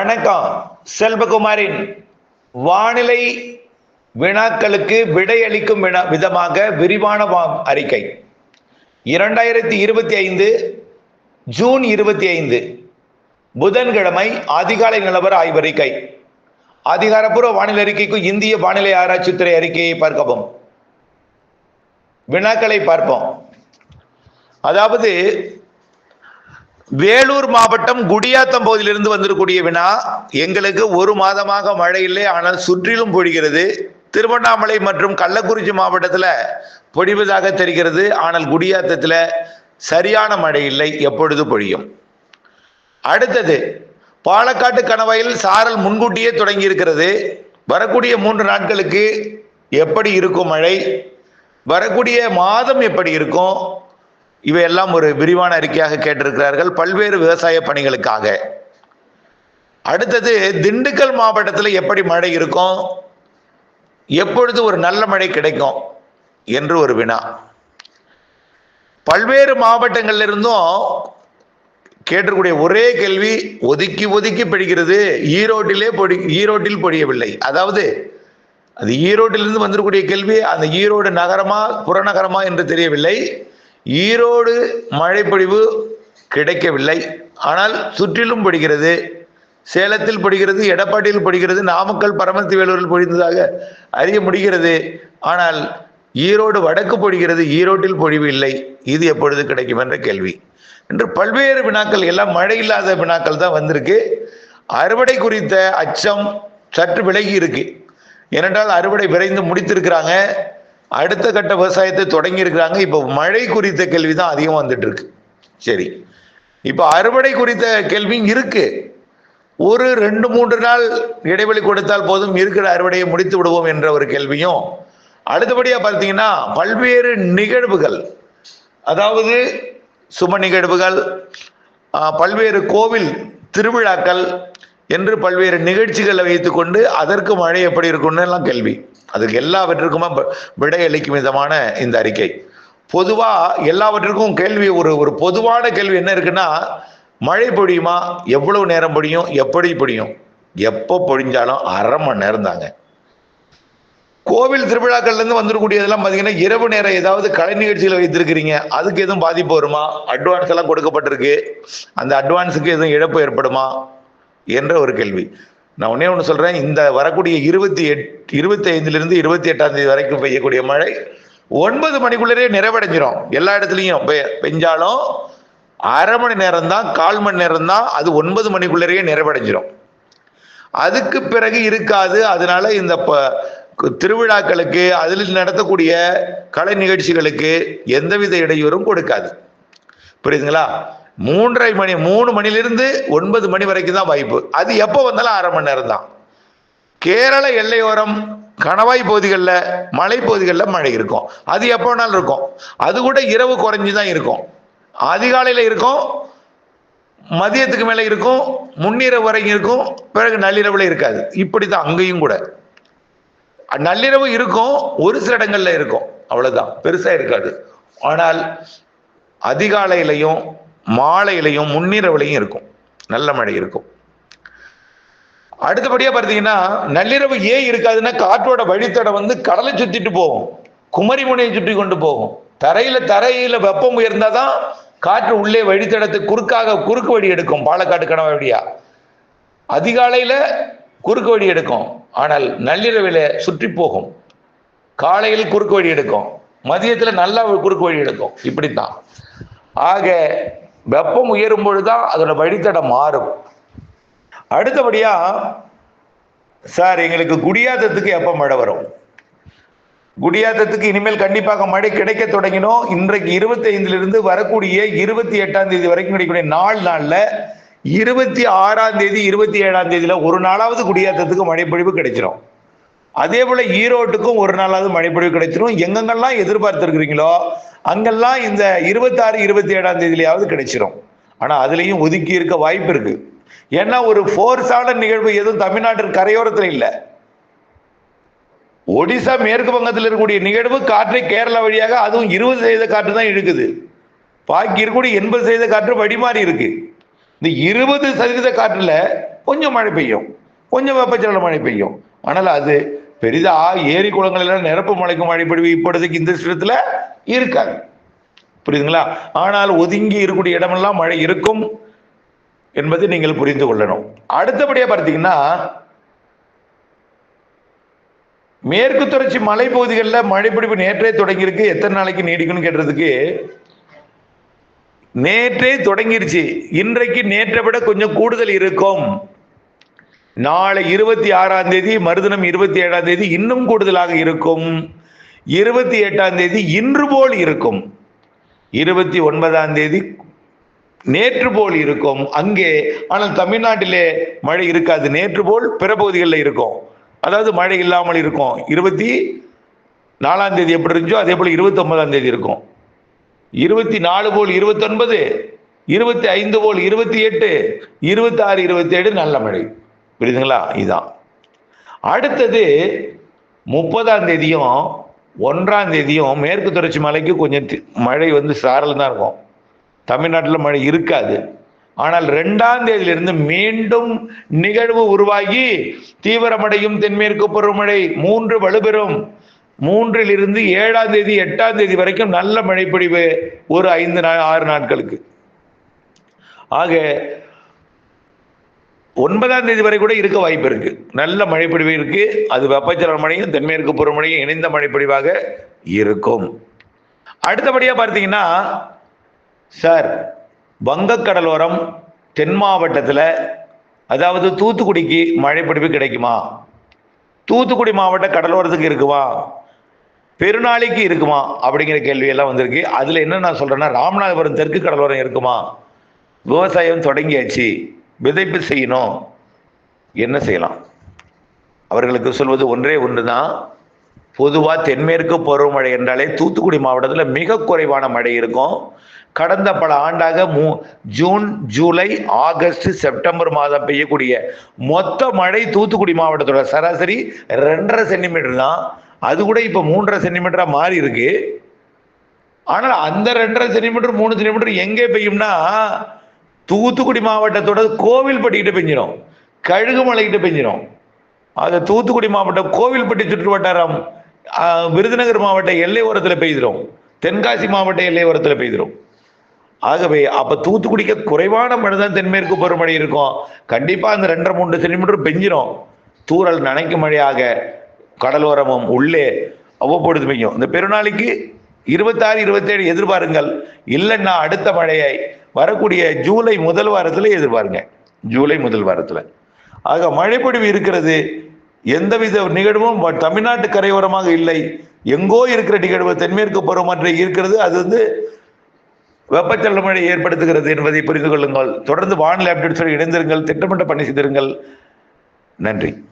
வணக்கம் செல்வகுமாரின் வானிலை வினாக்களுக்கு விடையளிக்கும் வினா விதமாக விரிவான வா- அறிக்கை. இரண்டாயிரத்தி இருபத்தி ஐந்து ஜூன் இருபத்தி ஐந்து புதன்கிழமை அதிகாலை நிலவர ஆய்வறிக்கை. அதிகாரப்பூர்வ வானிலை அறிக்கைக்கு இந்திய வானிலை ஆராய்ச்சித்துறை அறிக்கையை பார்க்கவும். வினாக்களை பார்ப்போம். அதாவது வேலூர் மாவட்டம் குடியாத்தம் பகுதியிலிருந்து வந்திருக்கூடிய வினா எங்களுக்கு ஒரு மாதமாக மழை இல்லை ஆனால் சுற்றிலும் பொழிகிறது. திருவண்ணாமலை மற்றும் கள்ளக்குறிச்சி மாவட்டத்தில் பொழிவதாக தெரிகிறது. ஆனால் குடியாத்தத்தில் சரியான மழை இல்லை எப்பொழுது பொழியும்? அடுத்தது பாலக்காட்டு கணவாயில் சாரல் முன்கூட்டியே தொடங்கி இருக்கிறது வரக்கூடிய மூன்று நாட்களுக்கு எப்படி இருக்கும் மழை? வரக்கூடிய மாதம் எப்படி இருக்கும்? இவையெல்லாம் ஒரு விரிவான அறிக்கையாக கேட்டிருக்கிறார்கள். பல்வேறு விவசாய பணிகளுக்காக. அடுத்தது திண்டுக்கல் மாவட்டத்தில் எப்படி மழை இருக்கும்? எப்பொழுது ஒரு நல்ல மழை கிடைக்கும்? என்று ஒரு வினா. பல்வேறு மாவட்டங்கள்ல இருந்தும் கேட்டிருக்கூடிய ஒரே கேள்வி ஒதுக்கி ஒதுக்கி பிடிக்கிறது ஈரோட்டிலே பொடி ஈரோட்டில் பொடியவில்லை. அதாவது அது ஈரோட்டிலிருந்து வந்திருக்கக்கூடிய கேள்வி அந்த ஈரோடு நகரமா புறநகரமா என்று தெரியவில்லை. ஈரோடு மழைப்பொழிவு கிடைக்கவில்லை. ஆனால் சுற்றிலும் படுகிறது. சேலத்தில் படுகிறது எடப்பாடியில் படுகிறது நாமக்கல் பரமத்தி வேலூரில் பொழிந்ததாக அறிய முடிகிறது. ஆனால் ஈரோடு வடக்கு பொழிகிறது ஈரோட்டில் பொழிவு இல்லை. இது எப்பொழுது கிடைக்கும் என்ற கேள்வி. என்று பல்வேறு வினாக்கள் எல்லாம் மழை இல்லாத வினாக்கள் தான் வந்திருக்கு. அறுவடை குறித்த அச்சம் சற்று விலகி இருக்கு. ஏனென்றால் அறுவடை விரைந்து முடித்திருக்கிறாங்க. அடுத்த கட்ட விவசாயத்தை தொடங்கி இருக்கிறாங்க இப்போ மழை குறித்த கேள்வி தான் அதிகம் வந்துட்டு இருக்கு சரி. இப்போ அறுவடை குறித்த கேள்வியும் இருக்கு. ஒரு ரெண்டு மூன்று நாள் இடைவெளி கொடுத்தால் போதும் இருக்கிற அறுவடையை முடித்து விடுவோம் என்ற ஒரு கேள்வியும் அடுத்தபடியா பார்த்தீங்கன்னா பல்வேறு நிகழ்வுகள் அதாவது சுப நிகழ்வுகள் பல்வேறு கோவில் திருவிழாக்கள் என்று பல்வேறு நிகழ்ச்சிகளை வைத்துக்கொண்டு அதற்கு மழை எப்படி இருக்கும்னு எல்லாம் கேள்வி. அதுக்கு எல்லாவற்றிற்குமே விடை விடையளிக்கும் விதமான இந்த அறிக்கை. பொதுவா எல்லாவற்றிற்கும் கேள்வி ஒரு ஒரு பொதுவான கேள்வி என்ன இருக்குன்னா மழை பொழியுமா? எவ்வளவு நேரம் பொழியும்? எப்படி பொழியும்? எப்போ பொழிஞ்சாலும் அரை மணி நேரம் தாங்க. கோவில் திருவிழாக்கள்லேருந்து வந்துடக்கூடியதெல்லாம் பார்த்தீங்கன்னா இரவு நேரம் ஏதாவது கலை நிகழ்ச்சியில் வைத்திருக்கிறீங்க அதுக்கு எதுவும் பாதிப்பு வருமா? அட்வான்ஸ் எல்லாம் கொடுக்கப்பட்டிருக்கு. அந்த அட்வான்ஸுக்கு எதுவும் இழப்பு ஏற்படுமா? என்ற ஒரு கேள்வி. நான் ஒன்னே ஒன்று சொல்கிறேன் இந்த வரக்கூடிய இருபத்தி எட் இருபத்தி இருபத்தி எட்டாம் தேதி வரைக்கும் பெய்யக்கூடிய மழை ஒன்பது மணிக்குள்ளரே நிறைவடைஞ்சிரும். எல்லா இடத்துலையும் பெ- பெஞ்சாலும் அரை மணி நேரம் தான் கால் மணி நேரம் தான் அது ஒன்பது மணிக்குள்ளரே நிறைவடைஞ்சிரும். அதுக்கு பிறகு இருக்காது அதனால இந்த ப- கு- திருவிழாக்களுக்கு அதில் நடத்தக்கூடிய கலை நிகழ்ச்சிகளுக்கு எந்தவித இடையூறும் கொடுக்காது. புரியுதுங்களா? மூன்றரை மணி மூணு மணிலிருந்து ஒன்பது மணி வரைக்கும் தான் வாய்ப்பு. அது எப்போ வந்தாலும் அரை மணி நேரம் தான். கேரள எல்லையோரம் கணவாய் பகுதிகளில் மலை பகுதிகளில் மழை இருக்கும். அது எப்போ வேணாலும் இருக்கும். அது கூட இரவு குறைஞ்சி தான் இருக்கும். அதிகாலையில் இருக்கும் மதியத்துக்கு மேலே இருக்கும் முன்னிரவு வரைக்கும் இருக்கும் பிறகு நள்ளிரவுல இருக்காது. இப்படி தான் அங்கேயும் கூட. நள்ளிரவு இருக்கும் ஒரு சில இடங்களில் இருக்கும். அவ்வளோதான் பெருசாக இருக்காது. ஆனால் அதிகாலையிலையும் மாலையிலையும் முன்னிரவுலையும் இருக்கும். நல்ல மழை இருக்கும். அடுத்தபடியா பார்த்தீங்கன்னா நள்ளிரவு ஏன் இருக்காதுன்னா காற்றோட வழித்தடம் வந்து கடலை சுத்திட்டு போகும். குமரி முனையை சுற்றி கொண்டு போகும். தரையில தரையில வெப்பம் உயர்ந்தாதான் காற்று உள்ளே வழித்தடத்தை குறுக்காக குறுக்கு வழி எடுக்கும். பாலக்காட்டு கணவன் வழியா. அதிகாலையில குறுக்கு வழி எடுக்கும். ஆனால் நள்ளிரவில் சுற்றி போகும். காலையில் குறுக்கு வழி எடுக்கும். மதியத்தில் நல்லா குறுக்கு வழி எடுக்கும். இப்படித்தான். ஆக வெப்பம் உயரும் பொழுதுதான் அதோட வழித்தடம் மாறும். அடுத்தபடியா சார் எங்களுக்கு குடியாத்தத்துக்கு எப்ப மழை வரும்? குடியாத்தத்துக்கு இனிமேல் கண்டிப்பாக மழை கிடைக்க தொடங்கினோம். இன்றைக்கு இருபத்தி ஐந்துல இருந்து வரக்கூடிய இருபத்தி எட்டாம் தேதி வரைக்கும் கிடைக்கக்கூடிய நாலு நாள்ல இருபத்தி ஆறாம் தேதி இருபத்தி ஏழாம் தேதியில ஒரு நாளாவது குடியாத்தத்துக்கு மழைப்பொழிவு கிடைச்சிடும் அதே போல ஈரோட்டுக்கும் ஒரு நாளாவது மழைப்பொழிவு கிடைச்சிடும் எங்கெங்கெல்லாம் எதிர்பார்த்துருக்கிறீங்களோ அங்கெல்லாம் இந்த இருபத்தாறு இருபத்தி ஏழாம் தேதியிலாவது கிடைச்சிரும். ஆனால் அதுலேயும் ஒதுக்கி இருக்க வாய்ப்பு இருக்கு. ஏன்னா ஒரு ஃபோர்ஸான நிகழ்வு எதுவும் தமிழ்நாட்டின் கரையோரத்தில் இல்லை. ஒடிசா மேற்கு வங்கத்தில் இருக்கக்கூடிய நிகழ்வு காற்றை கேரளா வழியாக அதுவும் இருபது சதவீத காற்று தான் இழுக்குது. பாக்கி இருக்கக்கூடிய எண்பது சதவீத காற்று வடிமாறி இருக்கு. இந்த இருபது சதவீத காற்றுல கொஞ்சம் மழை பெய்யும். கொஞ்சம் வெப்பச்சலன மழை பெய்யும். ஆனால் அது பெரிதா ஏரி குளங்கள் எல்லாம் நிரப்பு மழைக்கும் மழை இப்பொழுதுக்கு இந்த சிஸ்டத்துல இருக்காது. புரியுதுங்களா? ஆனால் ஒதுங்கி இருக்கக்கூடிய இடமெல்லாம் மழை இருக்கும் என்பதை நீங்கள் புரிந்து கொள்ளணும். அடுத்தபடியா பார்த்தீங்கன்னா மேற்கு தொடர்ச்சி மலைப்பகுதிகளில் மழைப்பிடிப்பு நேற்றே தொடங்கியிருக்கு. எத்தனை நாளைக்கு நீடிக்கும்னு கேட்டதுக்கு நேற்றே தொடங்கிருச்சு. இன்றைக்கு நேற்றை விட கொஞ்சம் கூடுதல் இருக்கும். நாளை இருபத்தி ஆறாம் தேதி மறுதினம் இருபத்தி ஏழாம் தேதி இன்னும் கூடுதலாக இருக்கும். இருபத்தி எட்டாம் தேதி இன்று போல் இருக்கும். இருபத்தி ஒன்பதாம் தேதி நேற்று போல் இருக்கும். அங்கே ஆனால் தமிழ்நாட்டிலே மழை இருக்காது. நேற்று போல் பிற பகுதிகளில் இருக்கும். அதாவது மழை இல்லாமல் இருக்கும். இருபத்தி நாலாம் தேதி எப்படி இருந்துச்சோ அதே போல் இருபத்தி ஒன்பதாம் தேதி இருக்கும். இருபத்தி நாலு போல் இருபத்தொன்பது இருபத்தி ஐந்து போல் இருபத்தி எட்டு இருபத்தி ஆறு இருபத்தி ஏழு நல்ல மழை. புரியுதுங்களா? இதுதான் அடுத்தது முப்பதாம் தேதியும் ஒன்றாம் தேதியும் மேற்கு தொடர்ச்சி மலைக்கு கொஞ்சம் மழை வந்து சாரல் தான் இருக்கும். தமிழ்நாட்டில் மழை இருக்காது. ஆனால் ரெண்டாம் தேதியிலிருந்து மீண்டும் நிகழ்வு உருவாகி தீவிரமடையும் தென்மேற்கு பருவமழை மூன்று வலுப்பெறும். மூன்றிலிருந்து ஏழாம் தேதி எட்டாம் தேதி வரைக்கும் நல்ல மழை பொழிவு ஒரு ஐந்து நாள் ஆறு நாட்களுக்கு. ஆக ஒன்பதாம் தேதி வரை கூட இருக்க வாய்ப்பு இருக்கு. நல்ல மழைப்பொழிவு இருக்கு. அது வெப்பச்சலன மழையும் தென்மேற்கு பருவமழையும் இணைந்த மழைப்பொழிவாக இருக்கும். அடுத்தபடியா பார்த்தீங்கன்னா சார் வங்கக்கடலோரம் தென் மாவட்டத்தில் அதாவது தூத்துக்குடிக்கு மழைப்பிடிவு கிடைக்குமா? தூத்துக்குடி மாவட்ட கடலோரத்துக்கு இருக்குமா? பெருநாளைக்கு இருக்குமா? அப்படிங்கிற கேள்வியெல்லாம் வந்திருக்கு. அதில் என்ன நான் சொல்கிறேன்னா ராமநாதபுரம் தெற்கு கடலோரம் இருக்குமா? விவசாயம் தொடங்கியாச்சு. விதைப்பு செய்யணும். என்ன செய்யலாம்? அவர்களுக்கு சொல்வது ஒன்றே ஒன்று தான் பொதுவாக தென்மேற்கு பருவமழை என்றாலே தூத்துக்குடி மாவட்டத்தில் மிக குறைவான மழை இருக்கும். கடந்த பல ஆண்டாக மூ ஜூன் ஜூலை ஆகஸ்ட் செப்டம்பர் மாதம் பெய்யக்கூடிய மொத்த மழை தூத்துக்குடி மாவட்டத்தோட சராசரி ரெண்டரை சென்டிமீட்டர் தான். அது கூட இப்போ மூன்றரை சென்டிமீட்டராக மாறி இருக்கு. ஆனால் அந்த ரெண்டரை சென்டிமீட்டர் மூணு சென்டிமீட்டர் எங்கே பெய்யும்னா தூத்துக்குடி மாவட்டத்தோட கோவில்பட்டிக்கிட்ட பெஞ்சிடும் கழுகுமலைக்கிட்ட பெஞ்சிடும் அது தூத்துக்குடி மாவட்டம் கோவில்பட்டி சுற்று வட்டாரம் விருதுநகர் மாவட்ட எல்லை ஓரத்தில் பெய்திடும் தென்காசி மாவட்ட எல்லை ஓரத்தில் பெய்திடும் ஆகவே அப்ப தூத்துக்குடிக்கு குறைவான மழை தான் தென்மேற்கு பருவமழை இருக்கும். கண்டிப்பா அந்த ரெண்டரை மூன்று சென்டிமீட்டர் பெஞ்சிடும் தூறல் நனைக்கும் மழையாக கடலோரமும் உள்ளே அவ்வப்பொழுது பெய்யும். இந்த பெருநாளைக்கு இருபத்தாறு இருபத்தேழு எதிர்பாருங்கள். இல்லைன்னா அடுத்த மழையை வரக்கூடிய ஜூலை முதல் வாரத்தில் எதிர்பாருங்க. ஜூலை முதல் வாரத்தில். ஆக மழைப்பொழிவு இருக்கிறது. எந்தவித நிகழ்வும் வ- தமிழ்நாட்டு கரையோரமாக இல்லை. எங்கோ இருக்கிற நிகழ்வு தென்மேற்கு பருவமற்றை இருக்கிறது. அது வந்து வெப்பச்சலன மழை ஏற்படுத்துகிறது என்பதை புரிந்து கொள்ளுங்கள். தொடர்ந்து வானிலை அப்டேட்ஸோடு இணைந்திருங்கள். திட்டமிட்ட பணி செய்திருங்கள். நன்றி.